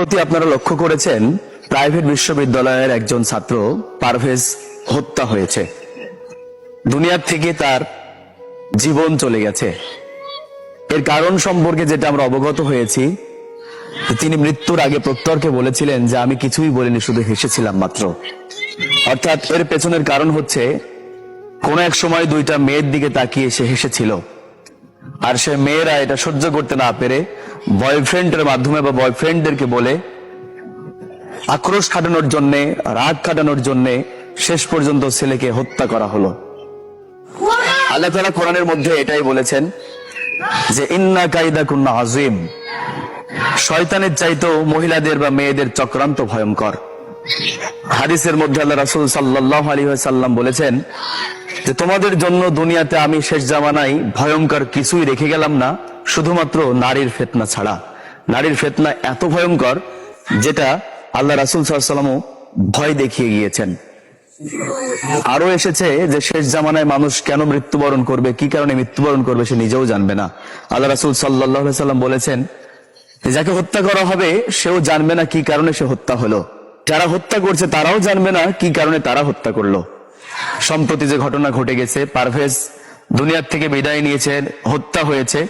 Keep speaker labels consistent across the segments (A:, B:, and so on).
A: সম্প্রতি আপনারা লক্ষ্য করেছেন, প্রাইভেট বিশ্ববিদ্যালয়ের একজন ছাত্র পারভেজ হত্যা হয়েছে। দুনিয়ার থেকে তার জীবন চলে গেছে। এর কারণ সম্পর্কে যেটা আমরা অবগত হয়েছি, তিনি মৃত্যুর আগে প্রত্যর্কে বলেছিলেন যে, আমি কিছুই বলিনি, শুধু হেসেছিলাম মাত্র। অর্থাৎ এর পেছনের কারণ হচ্ছে, কোন এক সময় দুইটা মেয়ের দিকে তাকিয়ে সে হেসেছিল। আর সে মেয়েরা এটা সহ্য করতে না পেরে বয়ফ্রেন্ডের মাধ্যমে বা বয়ফ্রেন্ডদেরকে বলে, আক্রোশ খাটানোর জন্য, রাগ খাটানোর জন্য শেষ পর্যন্ত ছেলেকে হত্যা করা হলো। আল্লাহ তালা কোরআনের মধ্যে এটাই বলেছেন যে, ইন্না কাইদা কুন্না আজিম শয়তানের চাইতেও মহিলাদের বা মেয়েদের চক্রান্ত ভয়ঙ্কর। হাদিসের মধ্যে আল্লাহ রাসুল সাল্লাহ আলী সাল্লাম বলেছেন যে, তোমাদের জন্য দুনিয়াতে আমি শেষ জামানায় ভয়ঙ্কর কিছুই রেখে গেলাম না। শুধুমাত্র নারীর ফেতনা ছাড়া। নারীর ফেতনা এত ভয়ঙ্কর যেটা আল্লাহ রাসুল সাল্লামও ভয় দেখিয়ে গিয়েছেন। আরও এসেছে যে শেষ জামানায় মানুষ কেন মৃত্যুবরণ করবে, কি কারণে মৃত্যুবরণ করবে সে নিজেও জানবে না। আল্লাহ রাসুল সাল্লাহ সাল্লাম বলেছেন যাকে হত্যা করা হবে, সেও জানবে না কি কারণে সে হত্যা হলো। যারা হত্যা করছে, তারাও জানবে না কি কারণে তারা হত্যা করল। সম্প্রতি যে ঘটনা ঘটে গেছে, পারভেজ দুনিয়ার থেকে বিদায় নিয়েছেন হত্যা হয়েছে।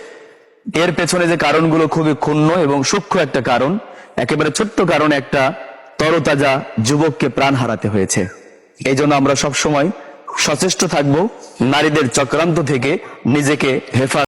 A: এর পেছনে যে কারণগুলো খুবই ক্ষুণ্ণ এবং সূক্ষ্ম একটা কারণ, একেবারে ছোট্ট কারণ একটা তরতাজা যুবককে প্রাণ হারাতে হয়েছে। এই জন্য আমরা সবসময় সচেষ্ট থাকব নারীদের চক্রান্ত থেকে নিজেকে হেফাজ